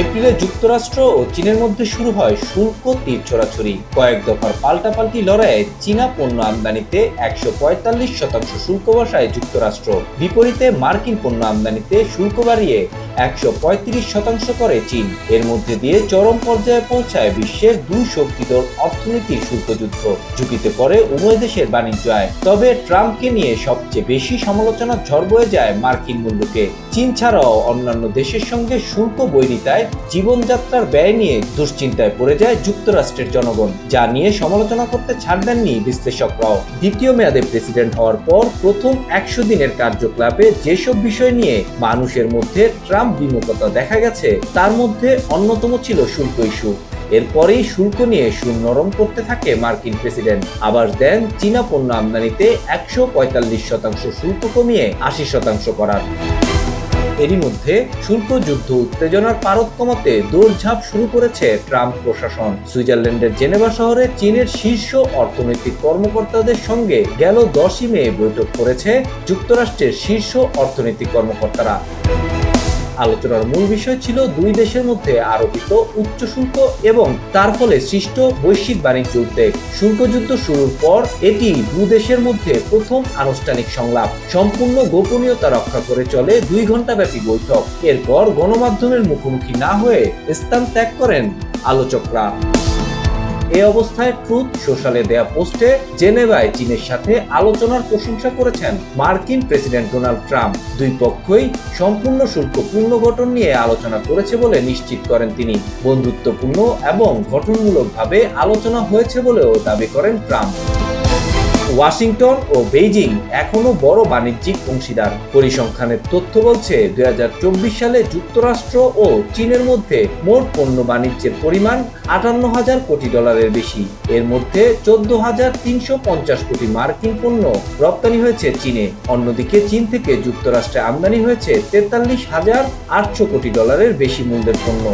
এপ্রিলে যুক্তরাষ্ট্র ও চীনের মধ্যে শুরু হয় শুল্ক তীর ছড়াছড়ি। কয়েক দফার পাল্টাপাল্টি লড়াইয়ে চীনা পণ্য আমদানিতে একশো পঁয়তাল্লিশ শতাংশ শুল্ক বসায় যুক্তরাষ্ট্র। বিপরীতে মার্কিন পণ্য আমদানিতে শুল্ক বাড়িয়ে একশো পঁয়ত্রিশ শতাংশ করে চীন। এর মধ্যে দিয়ে চরম পর্যায়ে পৌঁছায় বিশ্বের দুই শক্তিধর অর্থনীতির শুল্কযুদ্ধ ঝুঁকিতে পড়ে উভয় দেশের বাণিজ্য আয়। তবে ট্রাম্পকে নিয়ে সবচেয়ে বেশি সমালোচনার ঝড় বয়ে যায় মার্কিন মূল্যকে চীন ছাড়াও অন্যান্য দেশের সঙ্গে শুল্ক বৈরিতায় জীবনযাত্রার ব্যয় নিয়ে দুশ্চিন্তায় পড়ে যায় যুক্তরাষ্ট্রের জনগণ, যা নিয়ে সমালোচনা করতে ছাড় দেননি বিশ্লেষকরাও। দ্বিতীয় মেয়াদে প্রেসিডেন্ট হওয়ার পর প্রথম একশো দিনের কার্যকলাপে যেসব বিষয় নিয়ে মানুষের মধ্যে ট্রাম্প বিমুখতা দেখা গেছে, তার মধ্যে অন্যতম ছিল শুল্ক ইস্যু। এরপরেই শুল্ক নিয়ে সুর নরম করতে থাকে মার্কিন প্রেসিডেন্ট। আবার দেন চীনা পণ্য আমদানিতে একশো পঁয়তাল্লিশ শতাংশ শুল্ক কমিয়ে আশি শতাংশ করার। এরই মধ্যে শুল্ক যুদ্ধ উত্তেজনার পারদ কমাতে দৌড়ঝাঁপ শুরু করেছে ট্রাম্প প্রশাসন। সুইজারল্যান্ডের জেনেভা শহরে চীনের শীর্ষ অর্থনৈতিক কর্মকর্তাদের সঙ্গে গেল দশই মে বৈঠক করেছে যুক্তরাষ্ট্রের শীর্ষ অর্থনৈতিক কর্মকর্তারা। আলোচনার মূল বিষয় ছিল দুই দেশের মধ্যে আরোপিত উচ্চ শুল্ক এবং তার ফলে সৃষ্ট বৈশ্বিক বাণিজ্য উদ্বেগ। শুল্কযুদ্ধ শুরুর পর এটি দু দেশের মধ্যে প্রথম আনুষ্ঠানিক সংলাপ। সম্পূর্ণ গোপনীয়তা রক্ষা করে চলে দুই ঘণ্টা ব্যাপী বৈঠক। এরপর গণমাধ্যমের মুখোমুখি না হয়ে স্থান ত্যাগ করেন আলোচকরা। এ অবস্থায় ট্রুথ সোশ্যালে দেয়া পোস্টে জেনেভায় চীনের সাথে আলোচনার প্রশংসা করেছেন মার্কিন প্রেসিডেন্ট ডোনাল্ড ট্রাম্প। দুই পক্ষই সম্পূর্ণ শুল্ক পুনর্গঠন নিয়ে আলোচনা করেছে বলে নিশ্চিত করেন তিনি। বন্ধুত্বপূর্ণ এবং গঠনমূলকভাবে আলোচনা হয়েছে বলেও দাবি করেন ট্রাম্প। ওয়াশিংটন ও বেইজিং এখনও বড় বাণিজ্যিক অংশীদার। পরিসংখ্যানের তথ্য বলছে দু হাজার চব্বিশ সালে যুক্তরাষ্ট্র ও চীনের মধ্যে মোট পণ্য বাণিজ্যের পরিমাণ আটান্ন হাজার কোটি ডলারের বেশি। এর মধ্যে চোদ্দ হাজার তিনশো পঞ্চাশ কোটি মার্কিন পণ্য রপ্তানি হয়েছে চীনে। অন্যদিকে চীন থেকে যুক্তরাষ্ট্রে আমদানি হয়েছে তেতাল্লিশ হাজার আটশো কোটি ডলারের বেশি মূল্যের পণ্য।